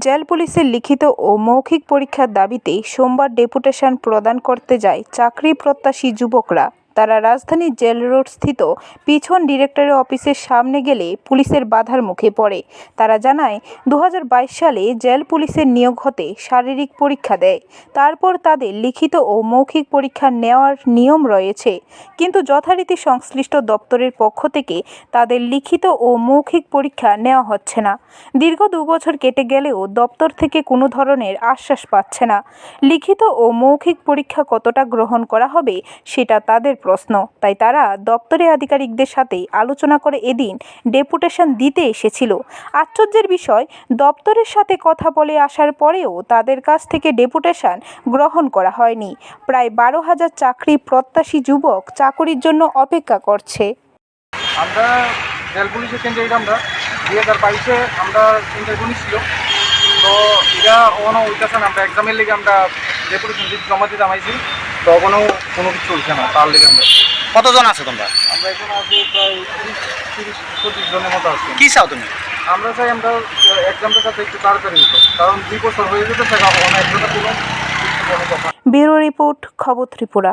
Jail পুলিশের লিখিত ও মৌখিক পরীক্ষার দাবিতে সোমবার ডেপুটেশন প্রদান করতে যায় চাকরি প্রত্যাশী যুবকরা। তারা রাজধানীর জেল রোডস্থিত পিছন ডিরেক্টরের অফিসের সামনে গেলে পুলিশের বাধার মুখে পড়ে। তারা জানায় দু হাজার বাইশ সালে জেল পুলিশের নিয়োগ হতে শারীরিক পরীক্ষা দেয়। তারপর তাদের লিখিত ও মৌখিক পরীক্ষা নেওয়ার নিয়ম রয়েছে। কিন্তু যথারীতি সংশ্লিষ্ট দপ্তরের পক্ষ থেকে তাদের লিখিত ও মৌখিক পরীক্ষা নেওয়া হচ্ছে না। দীর্ঘ দু বছর কেটে গেলেও দপ্তর থেকে কোনো ধরনের আশ্বাস পাচ্ছে না। লিখিত ও মৌখিক পরীক্ষা কতটা গ্রহণ করা হবে, সেটা তাদের প্রশ্ন। তাই তারা দপ্তরের আধিকারিকদের সাথে আলোচনা করে এদিন ডেপুটেশন দিতে এসেছিল। আশ্চর্যের বিষয়, দপ্তরের সাথে কথা বলে আসার পরেও তাদের কাছ থেকে ডেপুটেশন গ্রহণ করা হয়নি। প্রায় বারো হাজার চাকরি প্রত্যাশী যুবক চাকরির জন্য অপেক্ষা করছে। আমরা জেল পুলিশে ক্যান্ডিডেট আমরা। দুই হাজার বাইশে আমরা ইন্টারভিউ তো এটা ওখানে উঠতেছে না আমরা এক্সামের লিগে আমরা ডেপুটেশন জমা দিতে আমাইছি তো ওখানেও কোনো কিছু চলছে না তার লেগে আমরা কতজন আছো তোমরা? আমরা এখন আছি প্রায় তিরিশ তিরিশ পঁচিশ জনের মতো আছি। কি চাও তুমি? আমরা চাই আমরা এক্সামটা যাতে একটু তাড়াতাড়ি হতো কারণ দুই বছর হয়ে যেতে চাই ওখানে একজনের কোনো ব্যুরো রিপোর্ট খবর ত্রিপুরা।